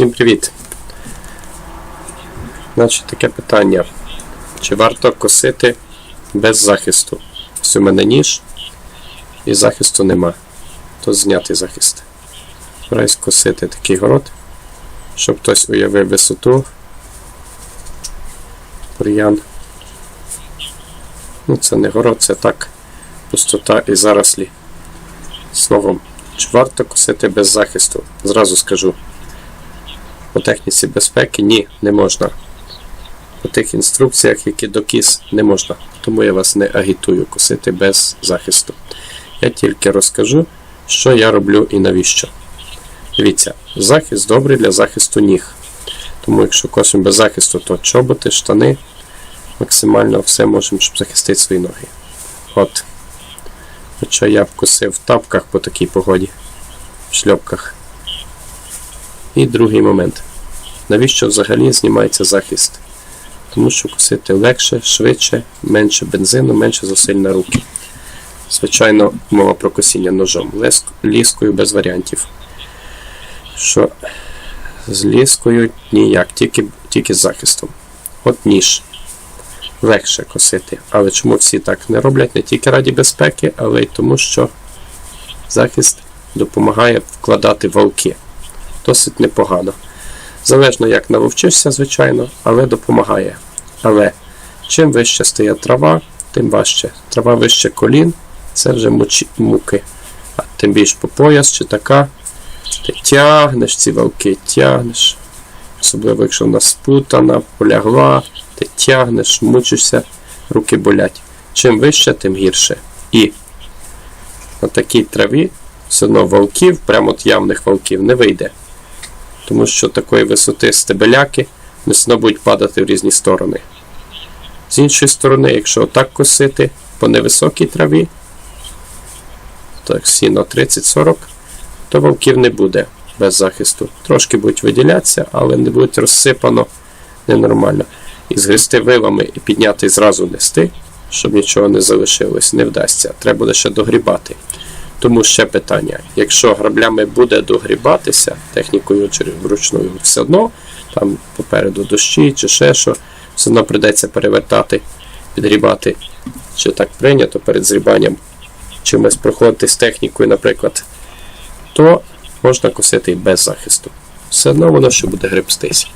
Всім привіт! Значить, таке питання. Чи варто косити без захисту? Ось у мене ніж і захисту нема. То знятий захист. Збираюсь косити такий город, щоб хтось уявив висоту. Бур'ян. Ну, це не город, це так. Пустота і зарослі. Словом, чи варто косити без захисту? Зразу скажу. По техніці безпеки ні, не можна. По тих інструкціях, які до кіс, не можна. Тому я вас не агітую косити без захисту. Я тільки розкажу, що я роблю і навіщо. Дивіться, захист добрий для захисту ніг. Тому якщо косимо без захисту, то чоботи, штани, максимально все можемо, щоб захистити свої ноги. От. Хоча я б косив в тапках по такій погоді, в шльопках. І другий момент. Навіщо взагалі знімається захист? Тому що косити легше, швидше, менше бензину, менше зусиль на руки. Звичайно, мова про косіння ножом. Ліскою без варіантів. Що з ліскою ніяк, тільки, тільки з захистом. От ніж. Легше косити. Але чому всі так не роблять? Не тільки раді безпеки, але й тому, що захист допомагає вкладати валки досить непогано. Залежно як навчишся, звичайно, але допомагає. Але чим вище стає трава, тим важче. Трава вище колін це вже муки. А тим більш по пояс чи така. Ти тягнеш ці валки, тягнеш. Особливо, якщо вона спутана, полягла, ти тягнеш, мучишся, руки болять. Чим вище, тим гірше. І на такій траві все одно валків, прямо от явних валків, не вийде тому що такої висоти стебеляки все будуть падати в різні сторони. З іншої сторони, якщо отак косити по невисокій траві, так, сіно 30-40, то вовків не буде без захисту. Трошки будуть виділятися, але не будуть розсипано ненормально. І згрести вилами і підняти і зразу нести, щоб нічого не залишилось, не вдасться. Треба буде ще догрібати. Тому ще питання: якщо граблями буде догрібатися технікою чи вручною, все одно там попереду дощі чи ще що, все одно прийдеться перевертати, підгрібати, чи так прийнято перед зрібанням чимось проходити з технікою, наприклад, то можна косити і без захисту. Все одно воно ще буде гребстись.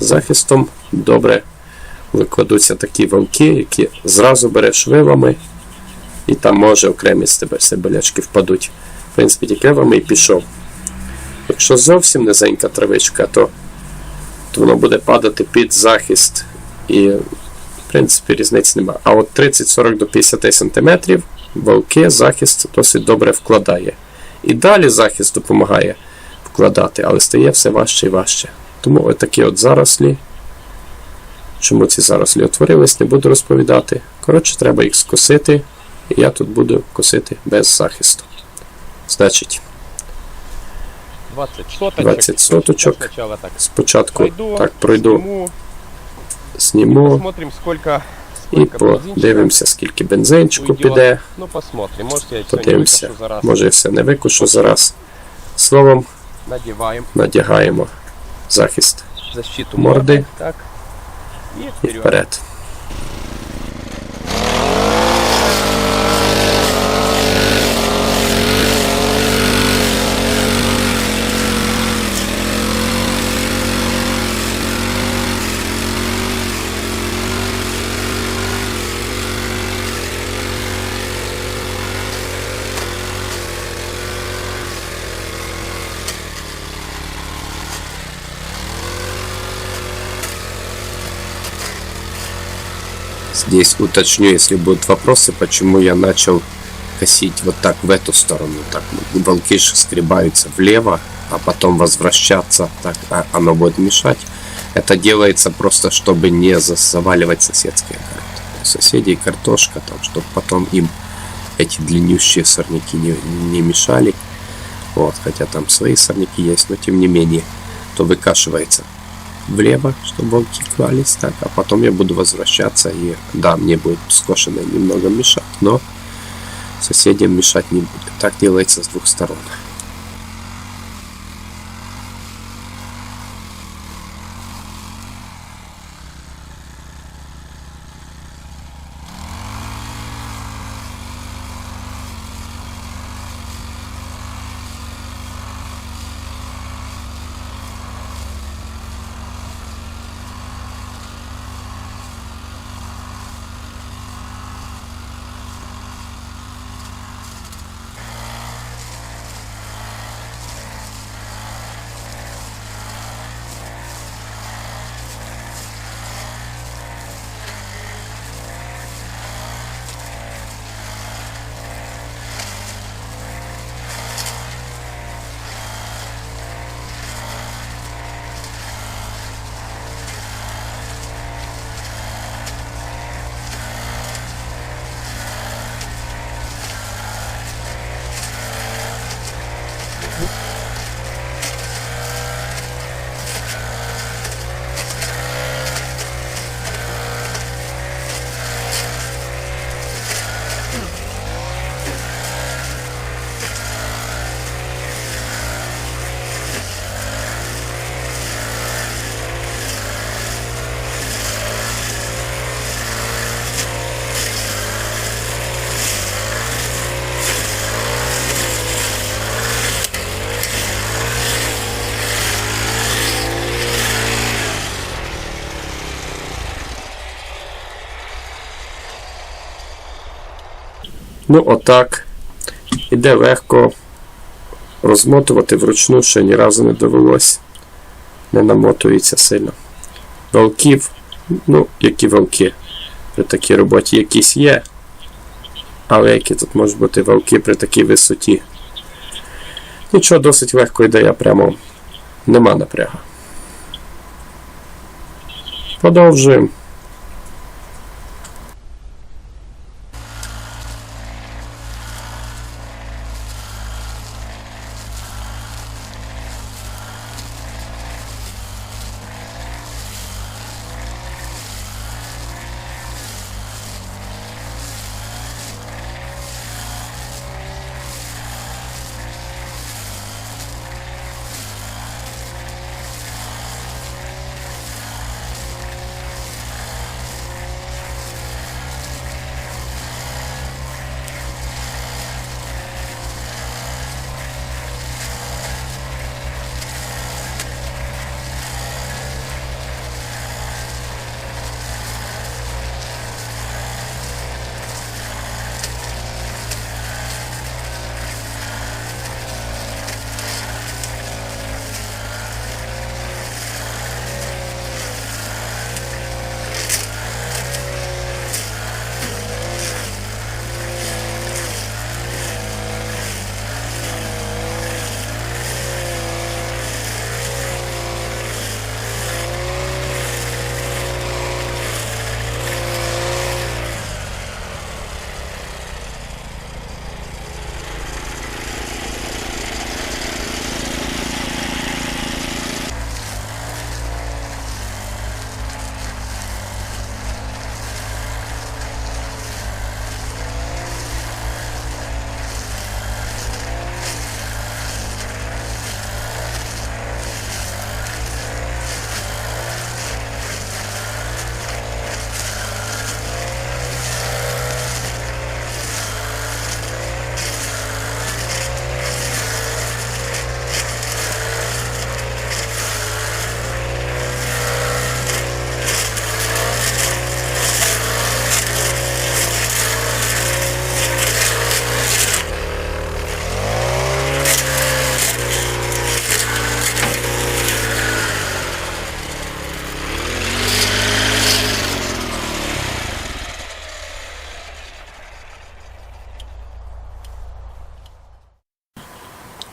Захистом добре викладуться такі валки, які зразу береш вилами і там може окремі болячки впадуть. В принципі, тільки вам і пішов. Якщо зовсім низенька травичка, то, то воно буде падати під захист. І, в принципі, різниці нема. А от 30-40 до 50 см валки захист досить добре вкладає. І далі захист допомагає вкладати, але стає все важче і важче. Тому отакі от зарослі. Чому ці зарослі утворились, не буду розповідати. Коротше, треба їх скосити. І я тут буду косити без захисту. Значить, 20 соточек. 20 соточок. Я сначала так спочатку пройду, так пройду, сниму, зніму посмотрим, сколько, і сколько бензинчика подивимося, скільки бензинчику уйдет. піде. Ну, посмотрим. Может, я все не Подивимося. выкашу за раз. Може, я все не викушу зараз. Словом, Надеваем надягаємо захист защиту Морды. морды. Так. И і вперед. Здесь уточню, если будут вопросы, почему я начал косить вот так в эту сторону. Так волки скребаются влево, а потом возвращаться. Так а оно будет мешать. Это делается просто, чтобы не за- заваливать соседские. У соседей картошка, там, чтобы потом им эти длиннющие сорняки не, не мешали. Вот, хотя там свои сорняки есть, но тем не менее, то выкашивается влево, чтобы волки клались, так, а потом я буду возвращаться, и да, мне будет скошенное немного мешать, но соседям мешать не будет. Так делается с двух сторон. Ну, отак. Іде легко. Розмотувати вручну ще ні разу не довелось. Не намотується сильно. Валків, ну, які валки. При такій роботі якісь є. Але які тут можуть бути валки при такій висоті? Нічого, досить легко йде, я прямо нема напряга. Продовжуємо.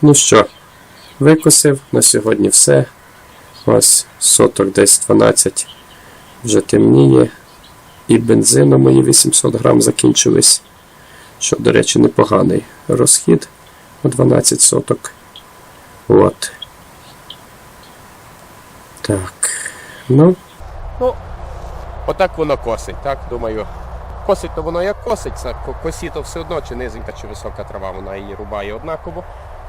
Ну що, викосив на сьогодні все. Ось соток десь 12 вже темніє. І бензину мої 800 грам закінчились. Що, до речі, непоганий розхід на 12 соток. От. Так. Ну, Ну, отак воно косить, так, думаю. Косить то воно як косить, косі то все одно, чи низенька, чи висока трава, вона її рубає однаково.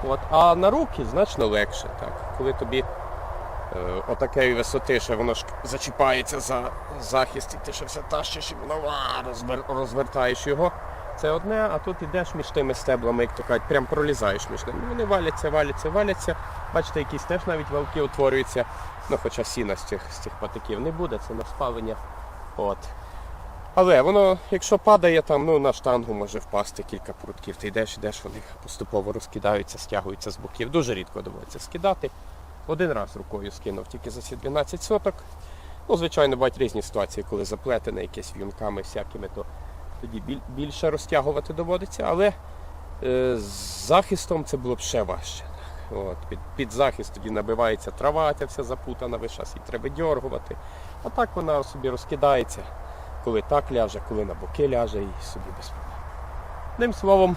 От. А на руки значно легше. Так. Коли тобі е, отакої висоти, що воно ж зачіпається за захист, і ти ще все тащиш, і воно розвер, розвертаєш його. Це одне, а тут ідеш між тими стеблами, як то кажуть, прям пролізаєш між ними. Вони валяться, валяться, валяться. Бачите, якісь теж навіть валки утворюються. Ну, хоча сіна з цих, з цих патиків не буде, це на спалення. От. Але воно, якщо падає там, ну на штангу може впасти кілька прутків. Ти йдеш, йдеш, вони поступово розкидаються, стягуються з боків. Дуже рідко доводиться скидати. Один раз рукою скинув тільки за ці 12 соток. Ну, звичайно, бувають різні ситуації, коли заплетене якесь в'юнками всякими, то тоді більше розтягувати доводиться. Але е, з захистом це було б ще важче. От, під, під захист тоді набивається трава, ця вся запутана, весь час її треба дьоргувати. А так вона собі розкидається, коли так ляже, коли на боки ляже і собі без проблем. Одним словом,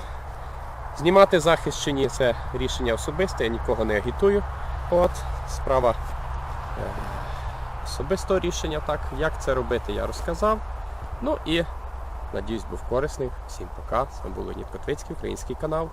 знімати захист чи ні, це рішення особисте, я нікого не агітую. От, справа е, особистого рішення, так, як це робити, я розказав. Ну і надіюсь, був корисний. Всім пока. З вами був Леонід Котвицький, український канал.